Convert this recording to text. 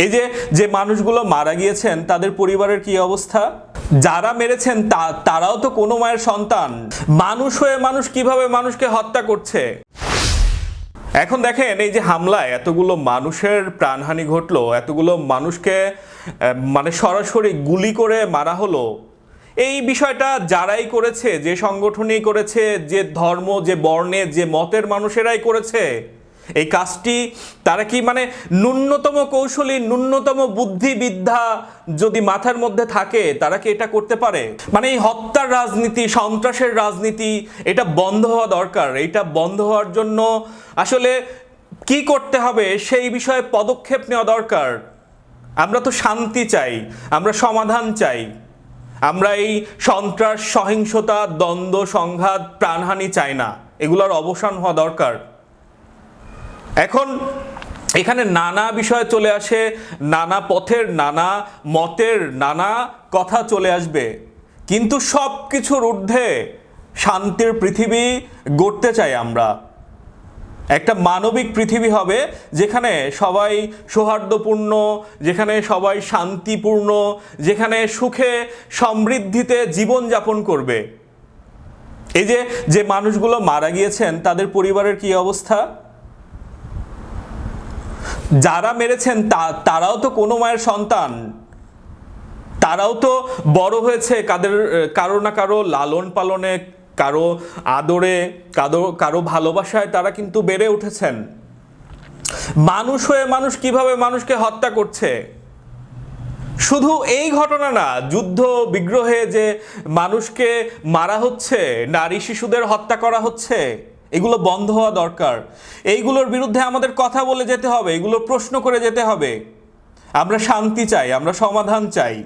এই যে যে মানুষগুলো মারা গিয়েছেন, তাদের পরিবারের কি অবস্থা? যারা মেরেছেন, তা- তারাও তো কোনো মায়ের সন্তান। মানুষ হয়ে মানুষ কীভাবে মানুষকে হত্যা করছে? এখন দেখেন, এই যে হামলায় এতগুলো মানুষের প্রাণহানি ঘটলো, এতগুলো মানুষকে মানে সরাসরি গুলি করে মারা হলো। এই বিষয়টা যারাই করেছে, যে সংগঠনই করেছে, যে ধর্ম, যে বর্ণে, যে মতের মানুষেরাই করেছে এই কাজটি তারা কি মানে ন্যূনতম কৌশলী, ন্যূনতম বুদ্ধিবিদ্যা যদি মাথার মধ্যে থাকে, তারা কি এটা করতে পারে? মানে এই হত্যার রাজনীতি, সন্ত্রাসের রাজনীতি, এটা বন্ধ হওয়া দরকার। এটা বন্ধ হওয়ার জন্য আসলে কি করতে হবে সেই বিষয়ে পদক্ষেপ নেওয়া দরকার। আমরা তো শান্তি চাই, আমরা সমাধান চাই। আমরা এই সন্ত্রাস, সহিংসতা, দ্বন্দ্ব, সংঘাত, প্রাণহানি চাই না। এগুলোর অবসান হওয়া দরকার। এখন এখানে নানা বিষয় চলে আসে, নানা পথের, নানা মতের, নানা কথা চলে আসবে। কিন্তু সব কিছুর ঊর্ধ্বে শান্তির পৃথিবী গড়তে চাই আমরা। একটা মানবিক পৃথিবী হবে যেখানে সবাই সৌহার্দ্যপূর্ণ, যেখানে সবাই শান্তিপূর্ণ, যেখানে সুখে সমৃদ্ধিতে জীবনযাপন করবে। এই যে যে মানুষগুলো মারা গিয়েছেন, তাদের পরিবারের কি অবস্থা? যারা মেরেছেন তা- তারাও তো কোনো মায়ের সন্তান। তারাও তো বড় হয়েছে কাদের, কারও না কারও লালন পালনে, কারও আদরে কারও কারও ভালোবাসায় তারা কিন্তু বেড়ে উঠেছেন। মানুষ হয়ে মানুষ কীভাবে মানুষকে হত্যা করছে? শুধু এই ঘটনা না, যুদ্ধ, বিগ্রহে যে মানুষকে মারা হচ্ছে, নারী শিশুদের হত্যা করা হচ্ছে। এগুলো বন্ধ হওয়া দরকার। এইগুলোর বিরুদ্ধে আমাদের কথা বলে যেতে হবে, এগুলো প্রশ্ন করে যেতে হবে। আমরা শান্তি চাই, আমরা সমাধান চাই।